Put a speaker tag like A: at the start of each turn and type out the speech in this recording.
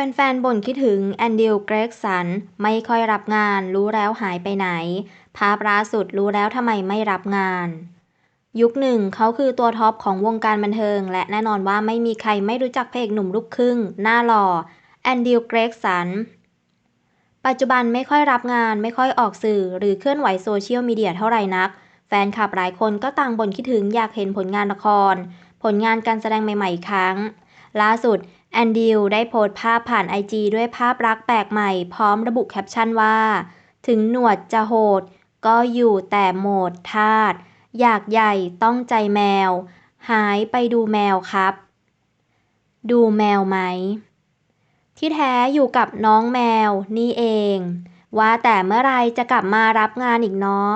A: แฟนๆ บ่นคิดถึงแอนดิวเกรกสัน ไม่ค่อยรับงาน รู้แล้วหายไปไหน ภาพล่าสุดรู้แล้วทำไมไม่รับงาน ยุคหนึ่งเขาคือตัวท็อปของวงการบันเทิง และแน่นอนว่าไม่มีใครไม่รู้จักเพระเอกหนุ่มลูกครึ่ง หน้าหล่อแอนดิวเกรกสัน ปัจจุบันไม่ค่อยรับงาน ไม่ค่อยออกสื่อ หรือเคลื่อนไหวโซเชียลมีเดียเท่าไหร่นัก แฟนคลับหลายคนก็ต่างบ่นคิดถึงอยากเห็นผลงานละคร ผลงานการแสดงใหม่ๆครั้ง ล่าสุด แอนดิวได้โพสต์ภาพผ่านไอจีด้วยภาพรักแปลกใหม่ พร้อมระบุแคปชั่นว่า ถึงหนวดจะโหด ก็อยู่แต่โหมดทาสอยากใหญ่ต้องใจแมว หายไปดูแมวครับ ดูแมวไหม ที่แท้อยู่กับน้องแมวนี่เอง ว่าแต่เมื่อไรจะกลับมารับงานอีกเนาะ